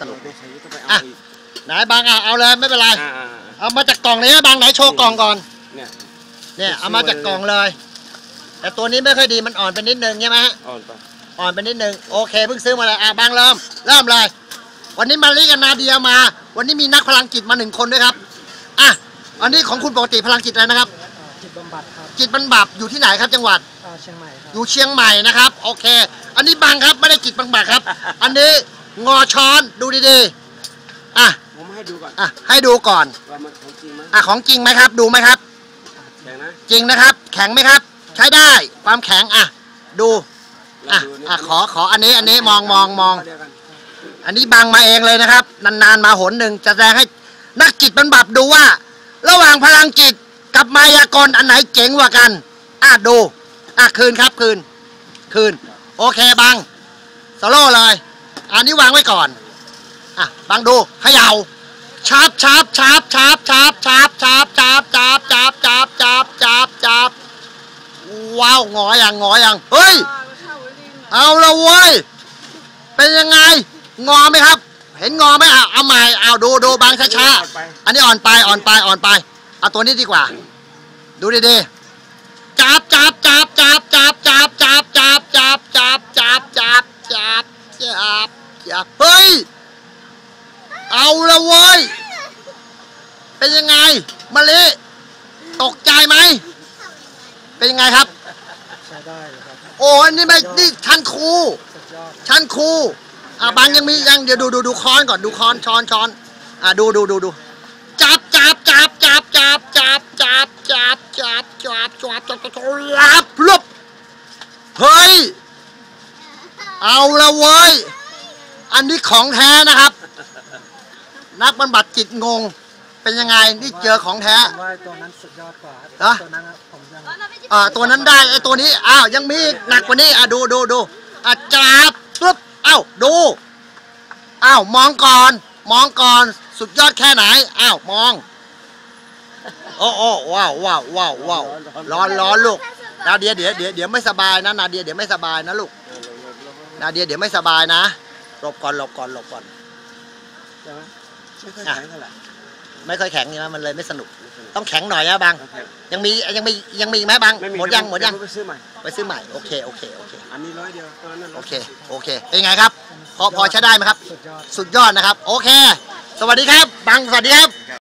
สนุกไม่ใช่ต้องไปอะเอาอีกไหนบางอะเอาเลยไม่เป็นไรอ่าอ่าอ่าเอามาจากกล่องเลยนะบางไหนโชว์กล่องก่อน เนี่ยเนี่ยเอามาจากกล่องเลย แต่ตัวนี้ไม่ค่อยดีมันอ่อนไปนิดนึงใช่ไหมฮะอ่อนไปอ่อนไปนิดนึงโอเคเพิ่งซื้อมาเลยอะบางเริ่มเริ่มเลย วันนี้มาลิกับนาเดียมา วันนี้มีนักพลังจิตมาหนึ่งคนด้วยครับอะอันนี้ของคุณปกติพลังจิตอะไรนะครับ จิตบำบัดครับจิตบรรบับอยู่ที่ไหนครับจังหวัดอ่าเชียงใหม่ครับอยู่เชียงใหม่นะครับโอเค อันนี้บังครับไม่ได้จิตบังบักครับ อันนี้ งอช้อนดูดีๆ อะ ผมให้ดูก่อนอะ ให้ดูก่อน ว่ามันของจริงไหมอะ ของจริงไหมครับ ดูไหมครับ แข็งนะจริงนะครับ แข็งไหมครับ ใช้ได้ ความแข็ง อะ ดู เราอะ ดูเนี่ยอะ ขอ ขอ อันนี้ อันนี้ มองมองมอง เดียวกันอันนี้บังมาเองเลยนะครับ นานๆมาหนหนึ่งจะแสดงให้นักจิตบรรบับดูว่า ระหว่างพลังจิตกับมายากลอันไหนเจ๋งกว่ากันอะดูอะคืนครับคืน คืน โอเคบังสโลว์เลย อันนี้วางไว้ก่อน อะบังดูเขย่าชาบชาบชาบชาบชาบชาบชาบชาบชาบชาบชาบชาบชาบชาบว้าวงออย่างงออย่างเฮ้ย เอาละเว้ย เป็นยังไง งอไหมครับ เห็นงอไหมอะเอาใหม่เอาดูดูบางช้าอ่อนไปอันนี้อ่อนไปอ่อนไปอ่อนไป เอาตัวนี้ดีกว่า ดูดีๆจับจับจับจับจับจับ เอาละเว้ย เป็นยังไงมะลิตกใจไหม เป็นยังไงครับ ใช้ได้เลยครับโอ้ยนี่ไม่นี่ชั้นครูสุดยอดชั้นครูอะบางยังมียังเดี๋ยวดูดูดูค้อนก่อนดูค้อนช้อนช้อนอะดูดูดูดูจับจับจับจับจับจับจับจับจับจับจับจับจับรับลุบเฮ้ย เอาละเว้ย อันนี้ของแท้นะครับ นักบรรบัดจิตงง เป็นยังไงนี่เจอของแท้ผมว่าตัวนั้นสุดยอดกว่าเหรอตัวนั้นอะผมยังอ่าตัวนั้นได้ไอ้ตัวนี้อ้าวยังมีอีกหนักกว่านี้อะดูดูดูอะจับปุ๊บอ้าวดูอ้าวมองก่อน มองก่อนสุดยอดแค่ไหนอ้าวมองโอ้โอ้ว้าวว้าวว้าวว้าวร้อนร้อนลูกนาเดียเดี๋ยวเดี๋ยวเดี๋ยวไม่สบายนะนาเดียเดี๋ยวไม่สบายนะลูกเออลงลงลงนาเดียเดี๋ยวไม่สบายนะหลบก่อนหลบก่อนหลบก่อนใช่ ไหมไม่ค่อยอะแข็งเท่าไหร่ไม่ค่อยแข็งนะมันเลยไม่สนุก ต้องแข็งหน่อยนะบางโอเคยังมียังมียังมีอีกไหมบางไม่มีหมดยังหมดยังเวไปซื้อใหม่ไปซื้อใหม่โอเคโอเคโอเคอันนี้ร้อยเดียวตัวนั้นโอเคโอเคเป็นไงครับ พอพอใช้ได้ไหมครับ สุดยอดสุดยอดนะครับ โอเค สวัสดีครับบังสวัสดีครับ